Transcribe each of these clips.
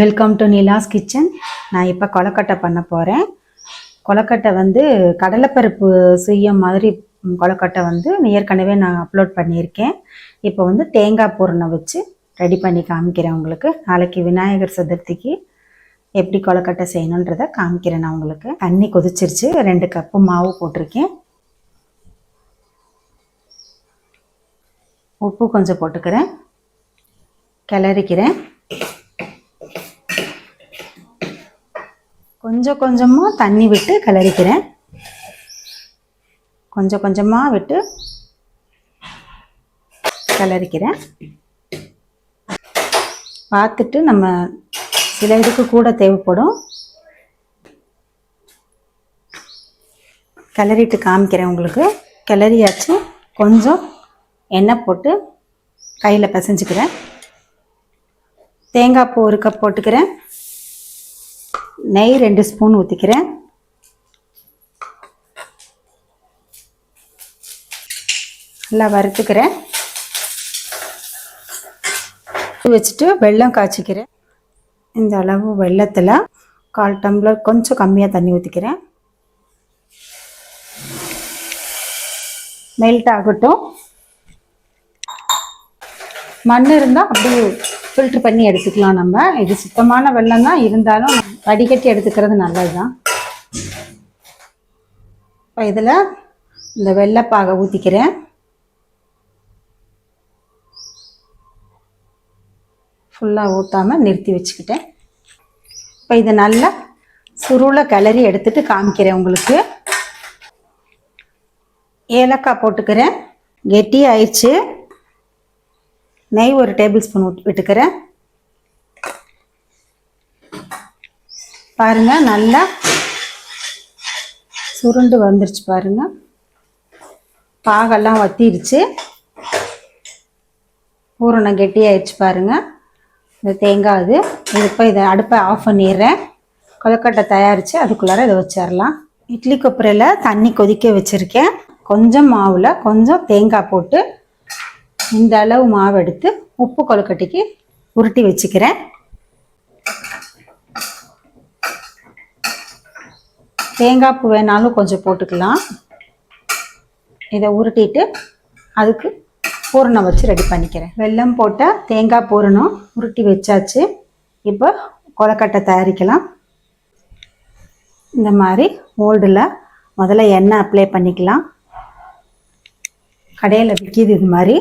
Welcome to Nila's kitchen நான் இப்போ கொலக்கட்டை பண்ண போகிறேன் கொலக்கட்டை வந்து கடலைப்பருப்பு சுயம் மாதிரி கொலக்கட்டை வந்து ஏற்கனவே நான் அப்லோட் பண்ணியிருக்கேன். இப்போ வந்து தேங்காய் பூரணை வச்சு ரெடி பண்ணி காமிக்கிறேன் உங்களுக்கு. நாளைக்கு விநாயகர் சதுர்த்திக்கு எப்படி கொலக்கட்டை செய்யணுன்றதை காமிக்கிறேன் நான் உங்களுக்கு. தண்ணி கொதிச்சிருச்சு. ரெண்டு கப்பு மாவு போட்டிருக்கேன். உப்பு கொஞ்சம் போட்டுக்கிறேன். கிளறிக்கிறேன். கொஞ்சம் கொஞ்சமாக தண்ணி விட்டு கிளறிக்கிறேன். கொஞ்சம் கொஞ்சமாக விட்டு கிளறிக்கிறேன். பார்த்துட்டு நம்ம சில இதுக்கு கூட தேவைப்படும். கிளறிட்டு காமிக்கிறேன் உங்களுக்கு. கிளறியாச்சு. கொஞ்சம் எண்ணெய் போட்டு கையில் பிசைஞ்சுக்கிறேன். தேங்காய் பூ ஒரு கப் போட்டுக்கிறேன். நெய் ரெண்டு ஸ்பூன் ஊற்றிக்கிறேன் நல்லா வறுத்துக்கிறேன். வச்சுட்டு வெல்லம் காய்ச்சிக்கிறேன். இந்த அளவு வெள்ளத்தில் கால் டம்ளர் கொஞ்சம் கம்மியாக தண்ணி ஊற்றிக்கிறேன் மெல்ட் ஆகட்டும். மண் இருந்தால் அப்படியே ஃபில்ட்ரு பண்ணி எடுத்துக்கலாம் நம்ம. இது சுத்தமான வெள்ளம் தான். இருந்தாலும் வடிகட்டி எடுத்துக்கிறது நல்லது தான் இப்போ இதில் இந்த வெள்ளைப்பாகை ஊற்றிக்கிறேன் ஃபுல்லாக ஊற்றாமல் நிறுத்தி வச்சுக்கிட்டேன். இப்போ இதை நல்லா சுருளை கிளறி எடுத்துட்டு காமிக்கிறேன் உங்களுக்கு. ஏலக்காய் போட்டுக்கிறேன். கெட்டி ஆயிடுச்சு நெய் ஒரு டேபிள் ஸ்பூன் விட்டுக்கிறேன். பாருங்க நல்லா சுருண்டு வந்துருச்சு பாருங்க. பாகெல்லாம் வத்திருச்சு. பூரணம் கெட்டியாயிடுச்சு பாருங்கள் இந்த தேங்காய் இது. இது இப்போ இதை அடுப்பை ஆஃப் பண்ணிடுறேன். கொலக்கட்டை தயாரித்து அதுக்குள்ளார இதை வச்சிடலாம். இட்லி கொப்பரையில் தண்ணி கொதிக்க வச்சுருக்கேன். கொஞ்சம் மாவில் கொஞ்சம் தேங்காய் போட்டு இந்த அளவு மாவு எடுத்து உப்பு கொழுக்கட்டைக்கு உருட்டி வச்சுக்கிறேன். தேங்காய் பூ வேணாலும் கொஞ்சம் போட்டுக்கலாம். இதை உருட்டிட்டு அதுக்கு பூரணம் வச்சு ரெடி பண்ணிக்கிறேன். வெல்லம் போட்டால் தேங்காய் பூரணம் உருட்டி வச்சாச்சு. இப்போ கொலக்கட்டை தயாரிக்கலாம். இந்த மாதிரி மோல்டில் முதல்ல எண்ணெய் அப்ளை பண்ணிக்கலாம். கடையில் விற்கிது இது மாதிரி.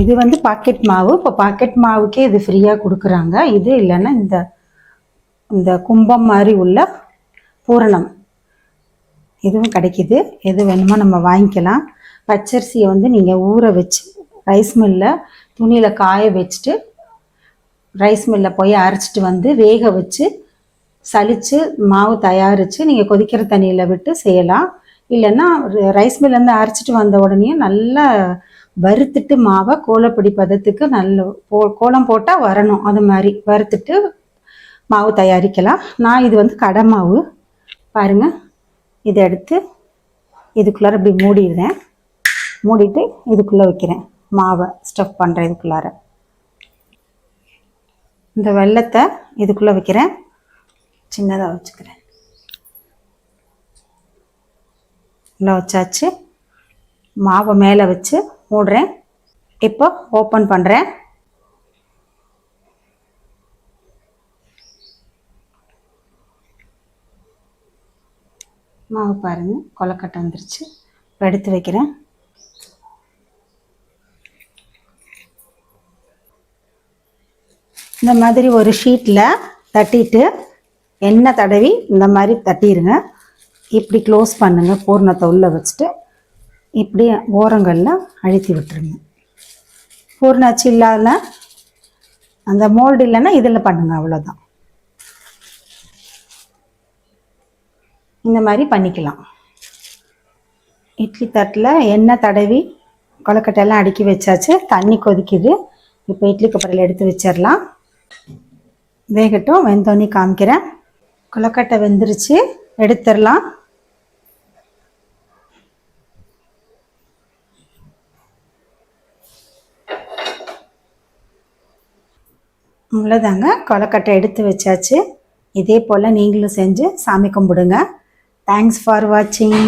இது வந்து பாக்கெட் மாவு. இப்போ பாக்கெட் மாவுக்கே இது ஃப்ரீயாக கொடுக்குறாங்க. இது இல்லைன்னா இந்த இந்த கும்பம் மாதிரி உள்ள பூரணம். இதுவும் கிடைக்கிது. எது வேணுமோ நம்ம வாங்கிக்கலாம். பச்சரிசியை வந்து நீங்கள் ஊற வச்சு ரைஸ் மில்லில் துணியில் காய வச்சுட்டு ரைஸ் மில்லில் போய் அரைச்சிட்டு வந்து வேக வச்சு சலித்து மாவு தயாரித்து நீங்கள் கொதிக்கிற தண்ணியில் விட்டு செய்யலாம். இல்லைன்னா ரைஸ் மில்லேருந்து அரைச்சிட்டு வந்த உடனே நல்லா வறுத்துட்டு மாவை கோலப்பொடி பதத்துக்கு நல்ல போ கோலம் போட்டால் வரணும். அது மாதிரி வறுத்துட்டு மாவு தயாரிக்கலாம். நான் இது வந்து கடை மாவு. பாருங்கள் இதை எடுத்து இதுக்குள்ளார இப்படி மூடிடுறேன். மூடிட்டு இதுக்குள்ளே வைக்கிறேன். மாவை ஸ்டஃப் பண்ணுறேன் இதுக்குள்ளார. இந்த வெள்ளத்தை இதுக்குள்ளே வைக்கிறேன். சின்னதாக வச்சுக்கிறேன். நல்லா வச்சாச்சு. மாவை மேலே வச்சு மூடுறேன் இப்போ ஓப்பன் பண்ணுறேன் மாவு பாருங்க கொலக்கட்டை வந்துருச்சு. இப்போ எடுத்து வைக்கிறேன். இந்த மாதிரி ஒரு ஷீட்டில் தட்டிட்டு எண்ணெய் தடவி இந்த மாதிரி தட்டிடுங்க இப்படி க்ளோஸ் பண்ணுங்கள் பூர்ணத்தை உள்ளே வச்சுட்டு. இப்படி ஓரங்களில் அழுத்தி விட்டுருங்க. பூர்ணாச்சு இல்லாத அந்த மோல்டு இல்லைன்னா இதில் பண்ணுங்க அவ்வளோதான் இந்த மாதிரி பண்ணிக்கலாம். இட்லி தட்டில் எண்ணெய் தடவி கொலக்கட்டையெல்லாம் அடுக்கி வச்சாச்சு. தண்ணி கொதிக்குது. இப்போ இட்லி கொப்பரையில் எடுத்து வச்சிடலாம். வேகட்டும் வெந்தோன்னி காமிக்கிறேன். கொலக்கட்டை வெந்துருச்சு. எடுத்துடலாம். இவ்வளோதாங்க கொலக்கட்டை எடுத்து வச்சாச்சு. இதே போல் நீங்களும் செஞ்சு சாமி கும்பிடுங்க. தேங்க்ஸ் ஃபார் வாட்சிங்